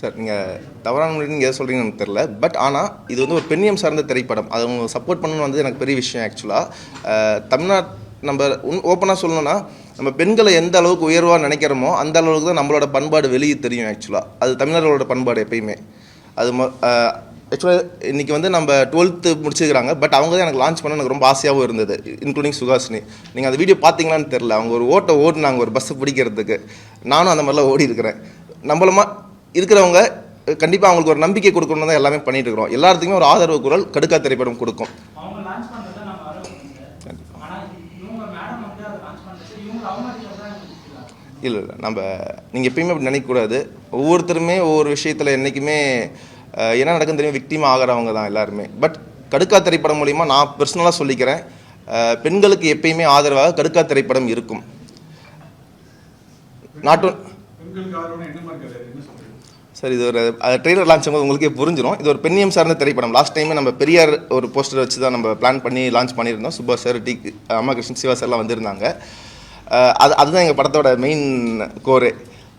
Sir நீங்கள் தவறான மொழி நீங்கள் எதை சொல்கிறீங்கன்னு தெரில பட் ஆனால் இது வந்து ஒரு பெண்ணியம் சார்ந்த திரைப்படம். அதை அவங்க சப்போர்ட் பண்ணணும் வந்து எனக்கு பெரிய விஷயம் ஆக்சுவலாக தமிழ்நாட் நம்ம உன் ஓப்பனாக சொல்லணும்னா நம்ம பெண்களை எந்த அளவுக்கு உயர்வாக நினைக்கிறோமோ அந்த அளவுக்கு தான் நம்மளோட பண்பாடு வெளியே தெரியும் ஆக்சுவலாக அது தமிழர்களோட பண்பாடு எப்பயுமே. அது ம ஆக்சுவலாக இன்றைக்கி வந்து நம்ம டுவெல்த்து முடிச்சிருக்கிறாங்க. பட் அவங்க தான் எனக்கு லான்ச் பண்ண எனக்கு ரொம்ப ஆசையாகவும் இருந்தது இன்க்ளூடிங் சுகாசினி நீங்கள் அந்த வீடியோ பார்த்தீங்களான்னு தெரில அவங்க ஒரு ஓட்டை ஓட்டுனாங்க ஒரு பஸ்ஸை பிடிக்கிறதுக்கு. நானும் அந்த மாதிரிலாம் ஓடி இருக்கிறேன். நம்மளமா இருக்கிறவங்க கண்டிப்பாக அவங்களுக்கு ஒரு நம்பிக்கை கொடுக்கணும் தான் எல்லாமே பண்ணிட்டு இருக்கிறோம். எல்லாத்துக்குமே ஒரு ஆதரவு குரல் கடுக்கா திரைப்படம் கொடுக்கும். இல்லை இல்லை நம்ம நீங்கள் எப்பயுமே அப்படி நினைக்கக்கூடாது. ஒவ்வொருத்தருமே ஒவ்வொரு விஷயத்தில் என்றைக்குமே என்ன நடக்குன்னு தெரியும்? விக்டிம் ஆகிறவங்க தான் எல்லாருமே. பட் கடுக்கா திரைப்படம் மூலிமா நான் பர்சனலாக சொல்லிக்கிறேன். பெண்களுக்கு எப்பயுமே ஆதரவாக கடுக்கா திரைப்படம் இருக்கும். நாட் ஒன் பெண்களுக்கு ஆதரவான என்ன மாதிரி கதை? என்ன சொல்றீங்க சார் இது ஒரு ட்ரெய்லர் லான்ச் ஆகும்போது உங்களுக்கே புரிஞ்சிடும் இது ஒரு பெண்ணியம் சார்ந்த திரைப்படம். லாஸ்ட் டைமே நம்ம பெரியார் ஒரு போஸ்டர் வச்சு தான் நம்ம பிளான் பண்ணி லான்ச் பண்ணியிருந்தோம். சுபா சார் டி அம்மா கிருஷ்ணன் சிவா சார்லாம் வந்திருந்தாங்க. அது அதுதான் எங்கள் படத்தோட மெயின் கோரே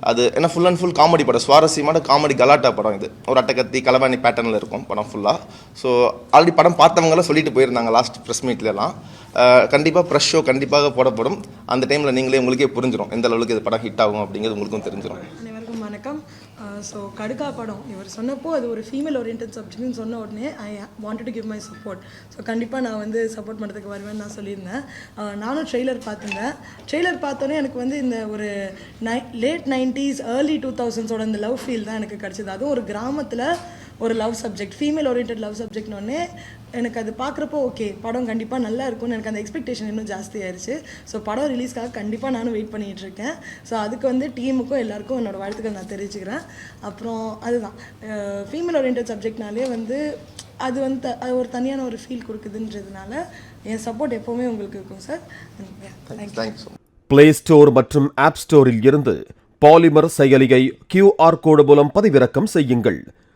அது ஏன்னா ஃபுல் அண்ட் ஃபுல் காமெடி படம் சுவாரஸ்யமான காமெடி கலாட்டா படம் இது. ஒரு அட்டக்கத்தி கலவாணி பேட்டர்னில் இருக்கும் படம் ஃபுல்லாக ஸோ ஆல்ரெடி படம் பார்த்தவங்களாம் சொல்லிட்டு போயிருந்தாங்க லாஸ்ட் ப்ரெஸ் மீட்லலாம் கண்டிப்பாக ப்ரெஷ் ஷோ கண்டிப்பாக போடப்படும். அந்த டைமில் நீங்களே உங்களுக்கே புரிஞ்சிடும் எந்த அளவுக்கு இது படம் ஹிட் ஆகும் அப்படிங்கிறது உங்களுக்கும் தெரிஞ்சிடும் வணக்கம். ஸோ கடுக்கா படம். இவர் சொன்னப்போ அது ஒரு ஃபீமேல் ஓரியன்ட் சப்ஜெக்ட்னு சொன்ன உடனே I wanted to give my support so கண்டிப்பாக நான் வந்து சப்போர்ட் பண்ணுறதுக்கு வருவேன்னு நான் சொல்லியிருந்தேன். நானும் ட்ரெய்லர் பார்த்துருந்தேன். ட்ரெய்லர் பார்த்தோன்னே எனக்கு வந்து இந்த ஒரு நை லேட் நைன்ட்டீஸ் ஏர்லி டூ தௌசண்ட்ஸோட இந்த லவ் ஃபீல் தான் எனக்கு கிடச்சிது. அதுவும் ஒரு கிராமத்தில் ஒரு love subject female orient love சப்ஜெக்ட்னு எனக்கு அது பார்க்குறப்போ ஓகே படம் கண்டிப்பாக நல்லா இருக்கும்னு எனக்கு அந்த எக்ஸ்பெக்டேஷன் இன்னும் ஜாஸ்தி ஆயிருச்சு. ஸோ படம் ரிலீஸ்க்காக கண்டிப்பாக நானும் வெயிட் பண்ணிகிட்டு இருக்கேன். ஸோ அதுக்கு வந்து டீமுக்கும் எல்லாருக்கும் என்னோட வாழ்த்துக்கள் நான் தெரிவிச்சுக்கிறேன். அப்புறம் அதுதான். ஃபீமேல் ஓரியன்ட் சப்ஜெக்ட்னாலே வந்து அது வந்து த- அது ஒரு தனியான ஒரு ஃபீல் கொடுக்குதுன்றதுனால என் சப்போர்ட் எப்போவுமே உங்களுக்கு இருக்கும் sir thank you play store மற்றும் ஆப் ஸ்டோரில் இருந்து பாலிமர் செயலியை கியூஆர் கோடு மூலம் பதிவிறக்கம் செய்யுங்கள்.